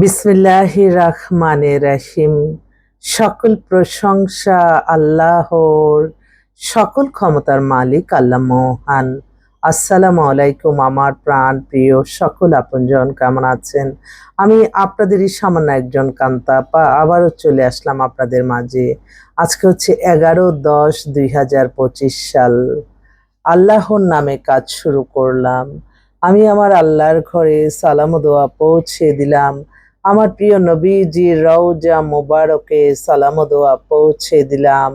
বিসমিল্লাহ রহমানে রহিম। সকল প্রশংসা আল্লাহর, সকল ক্ষমতার মালিক আল্লাহ মহান। আসসালামু আলাইকুম আমার প্রাণ প্রিয় সকল আপনজন, কেমন আছেন? আমি আপনাদেরই সামান্য একজন কান্তা পা আবারও চলে আসলাম আপনাদের মাঝে। আজকে হচ্ছে এগারো দশ দুই সাল। আল্লাহর নামে কাজ শুরু করলাম। আমি আমার আল্লাহর ঘরে সালাম দোয়া পৌঁছে দিলাম। আমার প্রিয় নবীজি, রওজা মোবারকে সালাম দোয়া পৌঁছে দিলাম।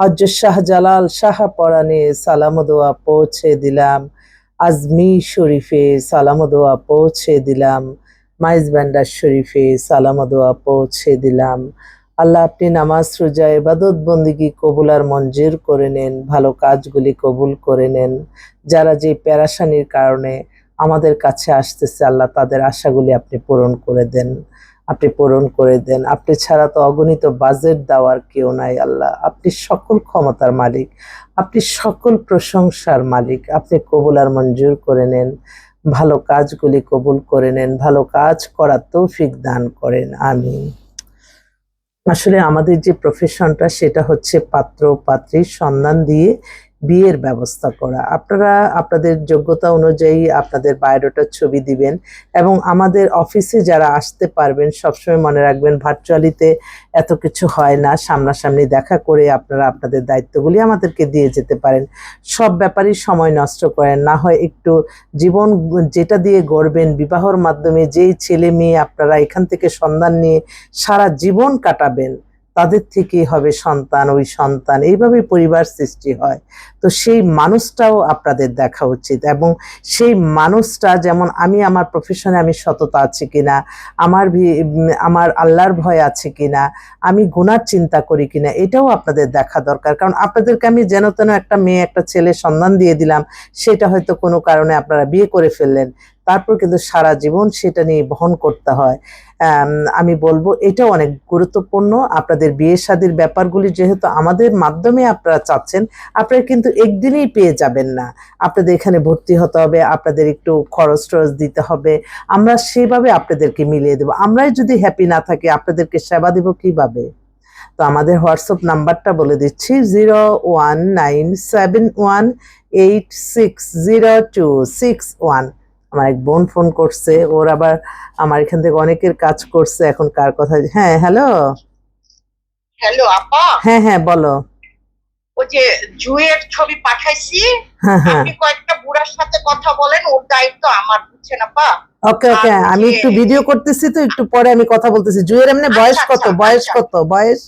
হজরত শাহজালাল শাহ পরানে সালাম দোয়া পৌঁছে দিলাম। আজমি শরীফে সালাম দোয়া পৌঁছে দিলাম। মাইজ ব্যান্ডার শরীফে সালাম দোয়া পৌঁছে দিলাম। আল্লাহ আপনি নামাজ, রোজা এবাদত বন্দিগি কবুল আর মঞ্জুর করে নেন। ভালো কাজগুলি কবুল করে নেন। যারা যে প্যারাসানির কারণে আমাদের কাছে আসতেছে আল্লাহ, তাদের আশাগুলি আপনি পূরণ করে দেন, আপনি পূরণ করে দেন। আপনি ছাড়া তো অগণিত বাজেট দেওয়ার কেউ নাই আল্লাহ। আপনি সকল ক্ষমতার মালিক, আপনি সকল প্রশংসার মালিক। আপনি কবুল আর মঞ্জুর করে নেন, ভালো কাজগুলি কবুল করে নেন, ভালো কাজ করার তৌফিক দান করেন, আমিন। আসলে আমাদের যে প্রফেশনটা সেটা হচ্ছে পাত্র পাত্রীর সন্ধান দিয়ে বিয়ের ব্যবস্থা করা। আপনারা আপনাদের যোগ্যতা অনুযায়ী আপনাদের বায়োডাটার ছবি দিবেন এবং আমাদের অফিসে যারা আসতে পারবেন, সবসময় মনে রাখবেন ভার্চুয়ালিতে এত কিছু হয় না। সামনাসামনি দেখা করে আপনারা আপনাদের দায়িত্বগুলি আমাদেরকে দিয়ে যেতে পারেন। সব ব্যাপারই সময় নষ্ট করেন। না হয় একটু জীবন যেটা দিয়ে গড়বেন, বিবাহর মাধ্যমে যেই ছেলে মেয়ে আপনারা এখান থেকে সন্ধান নিয়ে সারা জীবন কাটাবেন। তাদের থেকেই হবে সন্তান, ওই সন্তান। এইভাবে পরিবার সৃষ্টি হয়। তো সেই মানুষটাও আপনাদের দেখা উচিত এবং সেই মানুষটা যেমন আমি আমার প্রফেশনে আমি সততা আছে কিনা, আমার আমার আল্লাহর ভয় আছে কিনা, আমি গুনার চিন্তা করি কিনা, এটাও আপনাদের দেখা দরকার। কারণ আপনাদেরকে আমি যেন তেন একটা মেয়ে, একটা ছেলে সন্ধান দিয়ে দিলাম, সেটা হয়তো কোনো কারণে আপনারা বিয়ে করে ফেললেন। তারপর কিন্তু সারা জীবন সেটা নিয়ে বহন করতে হয়। আমি বলব এটাও অনেক গুরুত্বপূর্ণ। আপনাদের বিয়ে শাদির ব্যাপারগুলি যেহেতু আমাদের মাধ্যমে আপনারা চাচ্ছেন, আপনারা কিন্তু একদিনেই পেয়ে যাবেন না। আপনাদের এখানে ভর্তি হতে হবে, আপনাদের একটু খরচ টরচ দিতে হবে। আমরা সেভাবে আপনাদেরকে মিলিয়ে দেবো। আমরাই যদি হ্যাপি না থাকি, আপনাদেরকে সেবা দেব কীভাবে? তো আমাদের হোয়াটসঅ্যাপ নাম্বারটা বলে দিচ্ছি zero one nine seven one eight six zero two six one আমার এক বোন ফোন করছে ওর আবার আমার এখান থেকে অনেকের কাজ করছে এখন কার কথা হ্যাঁ হ্যালো? হ্যালো আপা? হ্যাঁ হ্যাঁ বলো। ওই যে জুয়ের ছবি পাঠাইছি হ্যাঁ হ্যাঁ। আপনি কয়েকটা বুড়ার সাথে কথা বলেন ওর দায়িত্ব আমার বুঝছেন আপা? ওকে ওকে আমি একটু ভিডিও করতেছি তো একটু পরে আমি কথা বলতেছি। জুয়ের এমনি বয়স আচ্ছা, কত? আচ্ছা, বয়স আচ্ছা। কত? বয়স?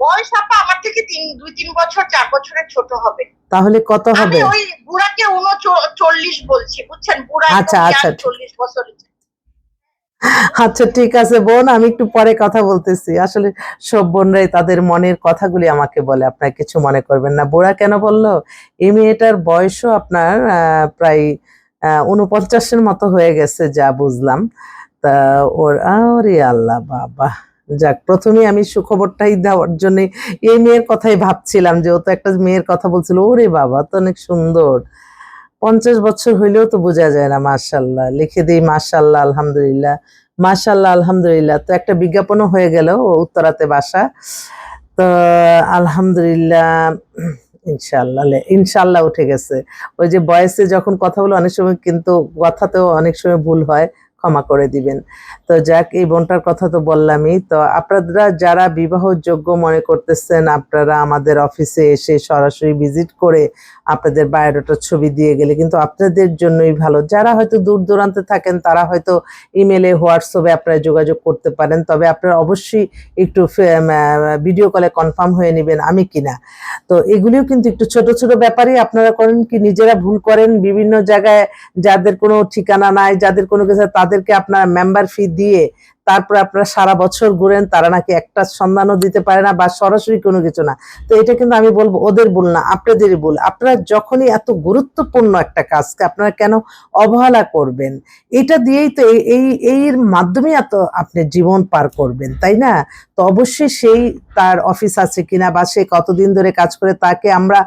বয়স আপা আমার থেকে তিন দুই তিন বছর চার বছরের ছোট হবে। তাহলে কত আমি হবে? ওই বুড়াকে উনচল্লিশ বলছি বুঝছেন? বুড়া আচ্ছা, আচ্ছা, চল্লিশ বছর আচ্ছা ঠিক আছে বোন আমি একটু পরে কথা বলতেছি। আসলে সব বোনরাই তাদের মনের কথাগুলি আমাকে বলে আপনার কিছু মনে করবেন না। বুড়া কেন বলল? এই মেয়েটার বয়সও আপনার আহ, প্রায় আহ, উনপঞ্চাশের মতো হয়ে গেছে যা বুঝলাম। তা ওর আরে আল্লাহ বাবা। যাক প্রথমে আমি সুখবরটাই দেওয়ার জন্য এই মেয়ের কথাই ভাবছিলাম যে ও তো একটা মেয়ের কথা বলছিল, ওরে বাবা, তো অনেক সুন্দর। পঞ্চাশ বছর হইলেও তো বোঝা যায় না, মাশাল্লাহ, লিখে দিই মাশাল্লাহ, আলহামদুলিল্লাহ মাশাল্লাহ, আলহামদুলিল্লাহ। তো একটা বিজ্ঞাপনও হয়ে গেল উত্তরাতে বাসা। তো আলহামদুলিল্লাহ, ইনশাল্লাহ ইনশাল্লাহ উঠে গেছে। ওই যে বয়সে যখন কথা বলো অনেক সময় কিন্তু কথাতেও অনেক সময় ভুল হয়, ক্ষমা করে দিবেন। তো যাক, এই বোনটার কথা তো বললামই। তো আপনারা যারা বিবাহ যোগ্য মনে করতেছেন, আপনারা আমাদের অফিসে এসে সরাসরি ভিজিট করে আপনাদের বায়োডাটার ছবি দিয়ে গেলে কিন্তু আপনাদের জন্যই ভালো। যারা হয়তো দূর দূরান্তে থাকেন, তারা হয়তো ইমেলে, হোয়াটসঅ্যাপে আপনারা যোগাযোগ করতে পারেন। তবে আপনারা অবশ্যই একটু ভিডিও কলে কনফার্ম হয়ে নেবেন আমি কিনা। তো এগুলিও কিন্তু একটু ছোট ছোট ব্যাপারে আপনারা করেন কি নিজেরা ভুল করেন। বিভিন্ন জায়গায় যাদের কোনো ঠিকানা নাই, যাদের কোনো কিছু তাদেরকে আপনারা মেম্বার ফি দিয়ে তারপর আপনারা সারা বছর ঘুরেন, তারা নাকি একটা সন্ধানও দিতে পারে না বা সরাসরি কোনো কিছু না। তো এটা কিন্তু আমি বলব, ওদের ভুল না, আপনাদেরই ভুল। আপনারা যখনই এত গুরুত্বপূর্ণ একটা কাজকে আপনারা কেন অবহেলা করবেন? এটা দিয়েই তো এই এর মাধ্যমে এত আপনি জীবন পার করবেন, তাই না? তো অবশ্যই সেই তার অফিস আছে কিনা বা সে কতদিন ধরে কাজ করে তাকে আমরা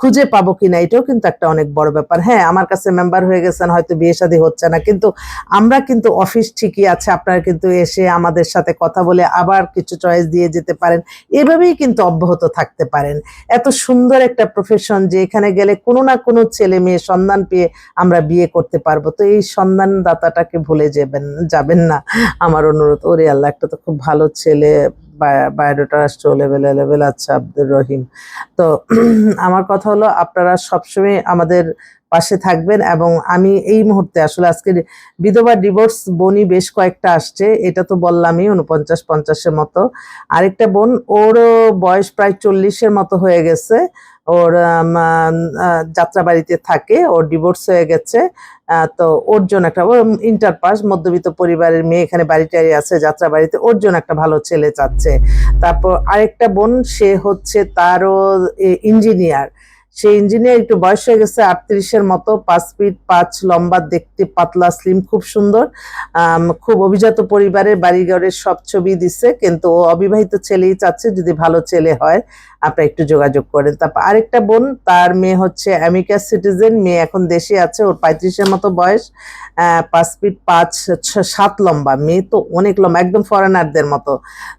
খুঁজে পাবো কিনা, এটাও কিন্তু একটা অনেক বড় ব্যাপার। হ্যাঁ আমার কাছে মেম্বার হয়ে গেছেন, হয়তো বিয়ে শাদী হচ্ছে না, কিন্তু আমরা কিন্তু অফিস ঠিকই আছে, আপনারা কিন্তু এসে আমাদের সাথে কথা বলে আবার কিছু চয়েস দিয়ে যেতে পারেন। এভাবেই কিন্তু অব্যাহত থাকতে পারেন। এত সুন্দর একটা প্রফেশন যে এখানে গেলে কোনো না কোনো ছেলে মেয়ে সন্ধান পেয়ে আমরা বিয়ে করতে পারব। তো এই সন্ধানদাতাটাকে ভুলে যাবেন যাবেন না। আমার অনুরোধ, ওরে আল্লাহ, একটা তো খুব ভালো ছেলে বায়োডাটা রাষ্ট্র লেভেল লেভেল আচ্ছা আব্দুর রহিম। তো আমার কথা হলো, আপনারা সবসময় আমাদের পাশে থাকবেন এবং আমি এই মুহূর্তে আসলে আজকে বিধবা ডিভোর্স বোনই বেশ কয়েকটা আসছে, এটা তো বললামই উনপঞ্চাশ পঞ্চাশের মতো। আরেকটা বোন, ওরও বয়স প্রায় চল্লিশের মতো হয়ে গেছে। ওর যাত্রা বাড়িতে যাত্রাবাড়িতে থাকে ওর ডিভোর্স হয়ে গেছে তো ওর জন্য একটা, ওর ইন্টার পাস মধ্যবিত্ত পরিবারের মেয়ে এখানে বাড়িটারি আছে যাত্রা বাড়িতে ওর জন্য একটা ভালো ছেলে চাচ্ছে। তারপর আরেকটা বোন, সে হচ্ছে তারও ইঞ্জিনিয়ার সে ইঞ্জিনিয়ার একটু বয়স হয়ে গেছে, আটত্রিশের মতো, পাঁচ ফিট পাঁচ, লম্বা, দেখতে পাতলা স্লিম খুব সুন্দর। খুব অভিজাত পরিবারের বাড়িঘরের সব ছবি দিছে, কিন্তু ও অবিবাহিত ছেলেই চাচ্ছে, যদি ভালো ছেলে হয়, আপনারা একটু যোগাযোগ করেন। তারপর আরেকটা বোন, তার মেয়ে হচ্ছে আমেরিকা সিটিজেন, মেয়ে এখন দেশে আছে, ওর পঁয়ত্রিশের মতো বয়স পাঁচ ফিট পাঁচ সাত লম্বা, মেয়ে তো অনেক লম্বা, একদম ফরেনারদের মতো।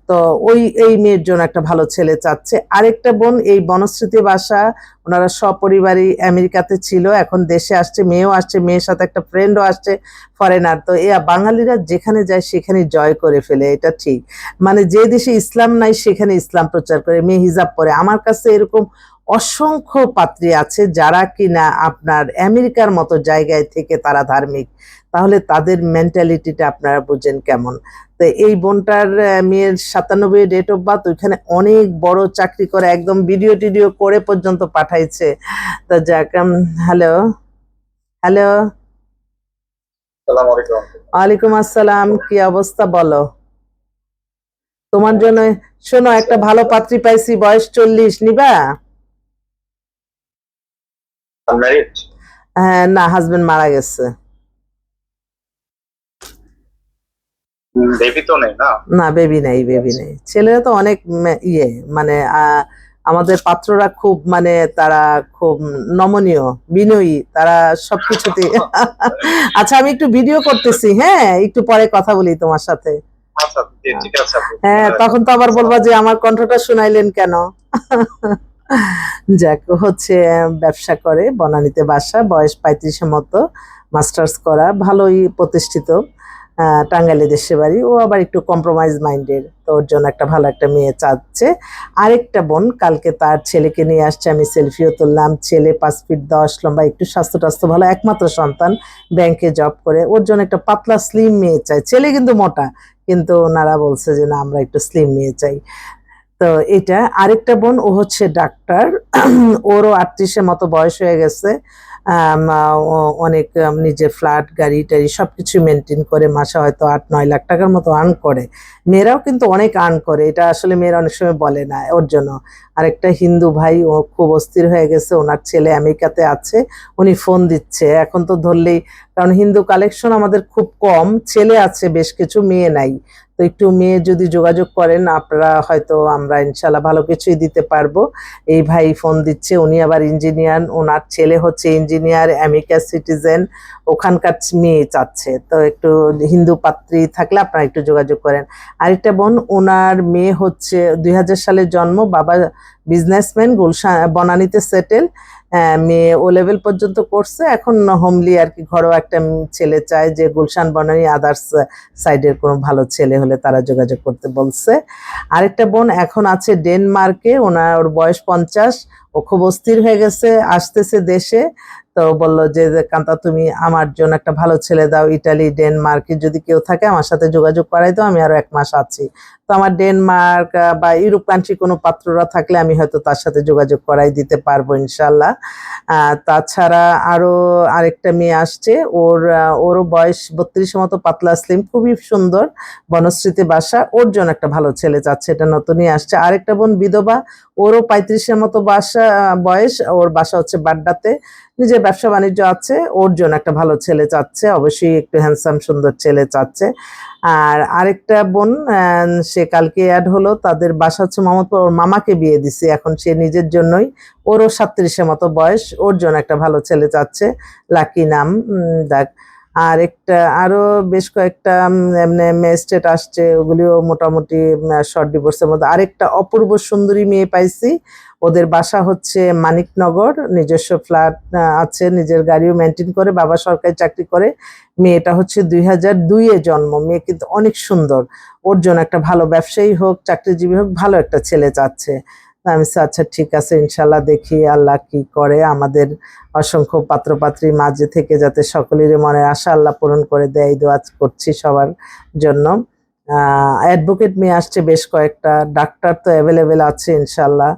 তো ওই, এই মেয়ের জন্য একটা ভালো ছেলে চাচ্ছে। আরেকটা বোন, এই বনশ্রুতি বাসা, ওনারা সপরিবারই আমেরিকাতে ছিল, এখন দেশে আসছে, মেয়েও আসছে, মেয়ের সাথে একটা ফ্রেন্ডও আসছে ফরেনার তো এ বাঙালিরা যেখানে যায় সেখানে জয় করে ফেলে, এটা ঠিক। মানে যে দেশে ইসলাম নাই সেখানে ইসলাম প্রচার করে, মেয়ে হিজাব পরে। আমার কাছে এরকম অসংখ্য পাত্রী আছে যারা কিনা আপনার আমেরিকার মতো জায়গায় থেকে তারা ধার্মিক। তাহলে তাদের মেন্টালিটিটা আপনারা বুঝেন কেমন। তো এই বোনটার মেয়ের সাতানব্বই ডেট অফ বার্থ ওইখানে অনেক বড় চাকরি করে একদম ভিডিও টিডিও করে পর্যন্ত পাঠাইছে। তো যাক হ্যালো হ্যালো আলাইকুম ওয়ালাইকুম আসসালাম কি অবস্থা বলো? তোমার জন্য শোনো একটা ভালো পাত্রী পাইছি বয়স চল্লিশ নিবা? হ্যাঁ না হাজবেন্ড মারা গেছে। বেবি তো নেই না? না বেবি নেই বেবি নেই। ছেলেরা তো অনেক ইয়ে মানে আহ, আমাদের পাত্ররা খুব মানে তারা খুব নমনীয় বিনয়ী তারা সবকিছুতে আচ্ছা আমি একটু ভিডিও করতেছি হ্যাঁ? একটু পরে কথা বলি তোমার সাথে। আচ্ছা। হ্যাঁ তখন তো আবার বলবা যে আমার কণ্ঠটা শুনাইলেন কেন? যাক হচ্ছে ব্যবসা করে বনানীতে বাসা বয়স পঁয়ত্রিশের মতো মাস্টার্স করা ভালোই প্রতিষ্ঠিত। টাঙ্গাইলে দেশে বাড়ি। ও আবার একটু কম্প্রোমাইজ মাইন্ডের তো ওর জন্য একটা ভালো একটা মেয়ে চাচ্ছে। আরেকটা বোন, কালকে তার ছেলেকে নিয়ে আসছে, আমি সেলফিও তুললাম। ছেলে পাঁচ ফিট দশ, লম্বা, একটু স্বাস্থ্য টাস্থ্য ভালো, একমাত্র সন্তান। ব্যাংকে জব করে। ওর জন্য একটা পাতলা স্লিম মেয়ে চাই। ছেলে কিন্তু মোটা, কিন্তু ওনারা বলছে যে, না, আমরা একটু স্লিম মেয়ে চাই। তো এটা আরেকটা বোন, ও হচ্ছে ডাক্তার। ওরও আটত্রিশের মতো বয়স হয়ে গেছে। অনেক নিজের ফ্ল্যাট, গাড়ি টাড়ি সব কিছু মেনটেন করে, মাসে হয়তো আট, নয় লাখ টাকার মতো আর্ন করে। মেয়েরাও কিন্তু অনেক আর্ন করে, এটা আসলে মেয়েরা অনেক সময় বলে না, ওর জন্য। আরেকটা হিন্দু ভাই, ও খুব অস্থির হয়ে গেছে, ওনার ছেলে আমেরিকাতে আছে, উনি ফোন দিচ্ছে। এখন তো ধরলেই, কারণ হিন্দু কালেকশন আমাদের খুব কম, ছেলে আছে, বেশ কিছু মেয়ে নাই। একটু মেয়ে যদি যোগাযোগ করেন, আপনারা হয়তো আমরা ইনশাল্লাহ ভালো কিছুই দিতে পারব। এই ভাই ফোন দিচ্ছে, উনি আবার ইঞ্জিনিয়ার, ওনার ছেলে হচ্ছে ইঞ্জিনিয়ার আমেরিকা সিটিজেন, ওখানকার মেয়ে চাচ্ছে। তো একটু হিন্দু পাত্রী থাকলে আপনারা একটু যোগাযোগ করেন। আরেকটা বোন, ওনার মেয়ে হচ্ছে দুই সালের জন্ম, বাবা বিজনেসম্যান গুলশান বনানীতে সেটেল মেয়ে ও লেভেল পর্যন্ত করছে। এখন হোমলি আর কি ঘরোয়া একটা ছেলে চায় যে গুলশান বনানি আদার্স সাইডের কোনো ভালো ছেলে হলে তারা যোগাযোগ করতে বলছে। আরেকটা বোন এখন আছে ডেনমার্কে ওনার ওর বয়স পঞ্চাশ। ও খুব অস্থির হয়ে গেছে, আসতেছে দেশে। তো বলল যে কান্তা, তুমি আমার জন্য একটা ভালো ছেলে দাও, ইটালি, ডেনমার্কে, যদি কেউ থাকে আমার সাথে যোগাযোগ করাই দাও, আমি আরও এক মাস আছি। তো আমার ডেনমার্ক বা ইউরোপ কান্ট্রি কোনো পাত্ররা থাকলে আমি হয়তো তার সাথে যোগাযোগ করাই দিতে পারব ইনশাল্লাহ তাছাড়া আরও আরেকটা মেয়ে আসছে, ওর ওরও বয়স বত্রিশের মতো, পাতলা স্লিম খুবই সুন্দর, বনশ্রীতে বাসা, ওর জন্য একটা ভালো ছেলে চাচ্ছে এটা নতুনই আসছে। আরেকটা বোন বিধবা, ওরও পঁয়ত্রিশের মতো বাসা আহ, বয়স ওর বাসা হচ্ছে বাড্ডাতে। নিজের ব্যবসা বাণিজ্য আছে ওর জন্য একটা ভালো ছেলে চাচ্ছে অবশ্যই একটু হ্যান্ডসাম সুন্দর ছেলে চাচ্ছে। আর আরেকটা বোন সে কালকে অ্যাড হলো তাদের বাসা হচ্ছে মোহাম্মদপুর ওর মামাকে বিয়ে দিছে এখন সে নিজের জন্যই ওরও সাতত্রিশের মতো বয়স ওর জন্য একটা ভালো ছেলে চাচ্ছে লাকি নাম দেখ। আর একটা, আরও বেশ কয়েকটা এমনি মেস্টেট আসছে, ওগুলিও মোটামুটি শর্ট ডিভোর্সের মধ্যে। আরেকটা অপূর্ব সুন্দরী মেয়ে পাইছি, ওদের বাসা হচ্ছে মানিকনগর, নিজস্ব ফ্ল্যাট আছে, নিজের গাড়িও মেনটেন করে, বাবা সরকারি চাকরি করে। মেয়েটা হচ্ছে দুই হাজার দুইয়ে জন্ম, মেয়ে কিন্তু অনেক সুন্দর। ওর জন্য একটা ভালো ব্যবসায়ী হোক, চাকরিজীবী হোক, ভালো একটা ছেলে চাচ্ছে। আমি আচ্ছা ঠিক আছে, ইনশাল্লাহ দেখি আল্লাহ কি করে। আমাদের অসংখ্য পাত্রপাত্রী মাঝে থেকে যাতে সকলেরই মনে আশা আল্লাহ পূরণ করে দেয় দোয়া করছি সবার জন্য। অ্যাডভোকেট মেয়ে আসছে বেশ কয়েকটা, ডাক্তার তো অ্যাভেলেবেল আছে ইনশাল্লাহ।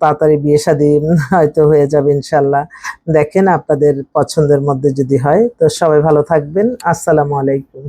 তাড়াতাড়ি বিয়ে শাদী হয়তো হয়ে যাবে ইনশাল্লাহ। দেখেন আপনাদের পছন্দের মধ্যে যদি হয়, তো সবাই ভালো থাকবেন। আসসালামু আলাইকুম।